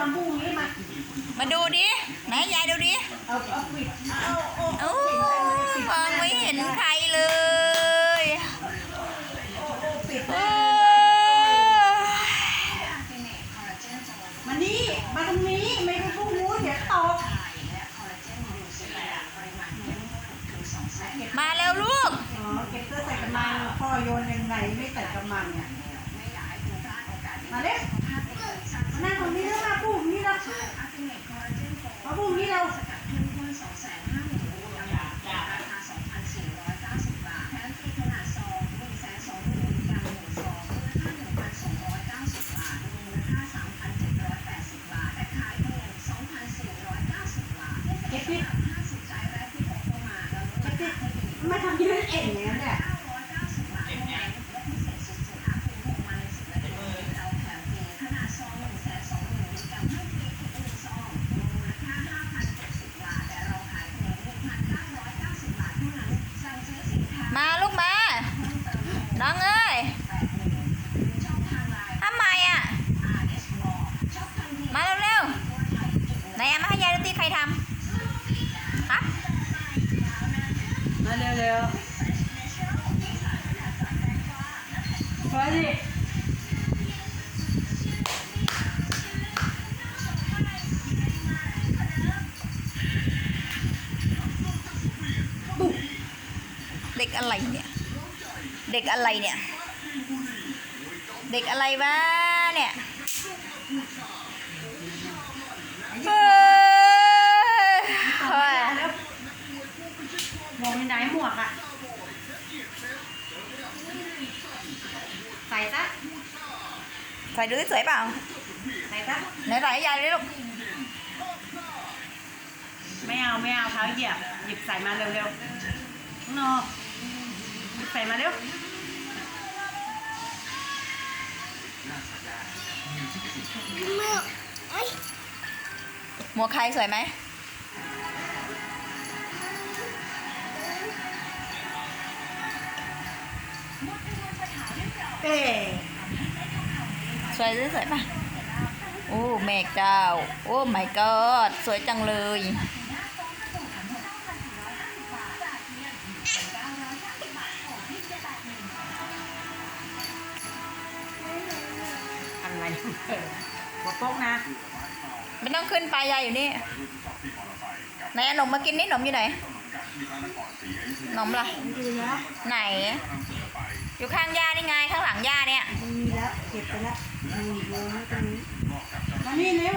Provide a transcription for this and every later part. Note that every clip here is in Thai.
มาพรุ่งนี้มามาดูดิ ไหนยายดูดิเอาเอาปิดเอาเอาโอ้มองไม่เห็นใครเลยปิดโอ้มานี่มาตรงนี้ไม่ไปพรุ่งนู้นเดี๋ยวตกมาแล้วลูกอ๋อเก็บเสื้อใส่กระมังพ่อโยนยังไงไม่ใส่กระมังเนี่ย อะไรเนี่ย เด็กอะไรเนี่ย เด็กอะไรวะเนี่ยเฮ้ยเฮ้ยแล้วมองไปไหนหมวกอะใส่ซะใส่ดูสวยเปล่าใส่ซะไหนใส่ให้ยายเลยลูกไม่เอาไม่เอาเท้าเหยียบหยิบใส่มาเร็วๆโนหยิบ ใส่มาเร็วหมวกใครสวยไหมเอ๊สวยหรือสวยป่ะ โอ้ แม่เจ้า โอ้ my god สวยจังเลย หัวโป๊กนะ ไม่ต้องขึ้นไปยายอยู่นี่ไหนเอาหนมมากินนี่หนมอยู่ไหนหนมล่ะมีแล้วไหน อยู่ข้างย่านี่ไงข้างหลังย่าเนี่ยมีแล้วเก็บไปแล้วมีวงไว้ตรงนี้มานี่เร็ว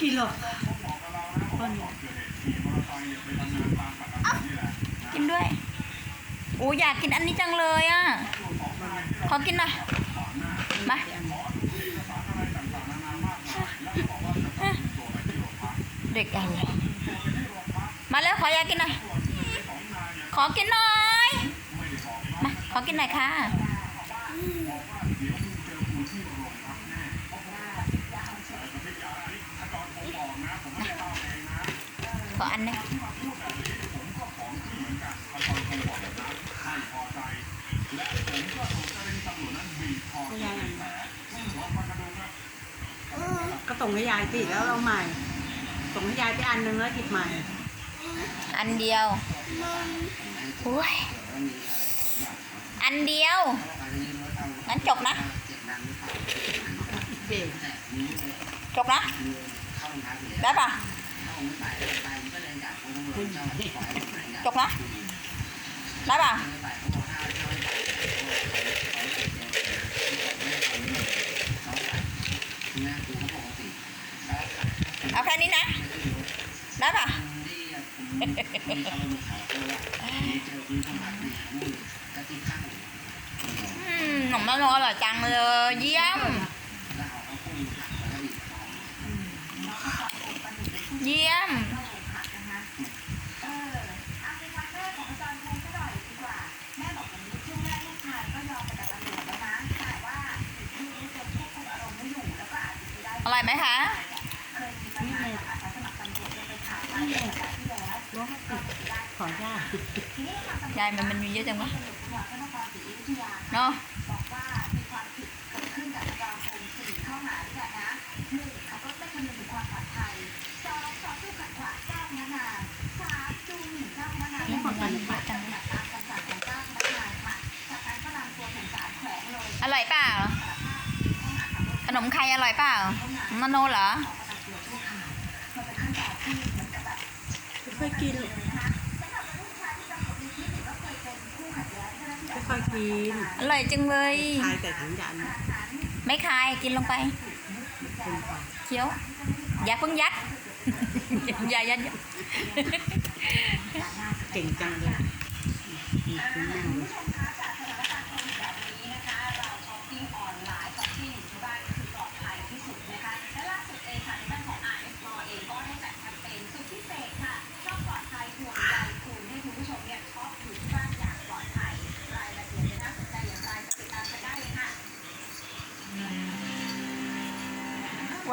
กินหรอกต้นกินด้วยโอ้อยากกินอันนี้จังเลยอะ ขอกินหน่อย มาเด็กอะไรมาแล้วขออยากกินหน่อย ขอกินหน่อย มา ขอกินหน่อยค่ะ ออันหนึงก็ยายก็ส่งให้ยายสิแล้วเอาใหม่ ส่งให้ยายไปอันหนึงแล้วหยิบใหม่ อันเดียวโอ้ยอันเดียว งั้นจบนะเด็กจบนะ ได้ปะ จบนะได้ปะเอาแค่นี้นะไอืมขนมนาโนอร่อยจังเลยเยี่ยมเยี่ยมอร่อยไหมคะขอญาตยายมันมันมีเยอะจังวะเนาะนี่ของมันเยอะจังเลยอร่อยเปล่า ขนมใครอร่อยเปล่า นาโนเหรอค่อยๆกินค่อยๆกินอร่อยจังเลยทายแต่ถังยันไม่คายกินลงไปเป็นไปเคี้ยวอย่าเพิ่งยัดอย่ายัดเก่งจังเลยอืมคุณแม่เลย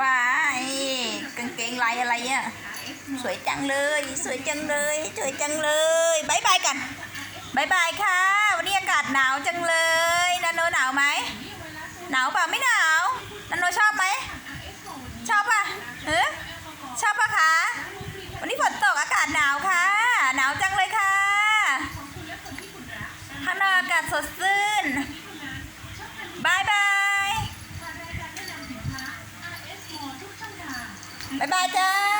ว้ายกางเกงลายอะไรอะสวยจังเลย สวยจังเลย สวยจังเลยบายบายกันบายบายค่ะ วันนี้อากาศหนาวจังเลยนาโนหนาวไหมหนาวเปล่าไม่หนาวนาโนชอบไหมชอบป่ะเออชอบป่ะคะวันนี้ฝนตกอากาศหนาวค่ะ หนาวจังเลยค่ะข้างนอกอากาศสดชื่นบายบาย บา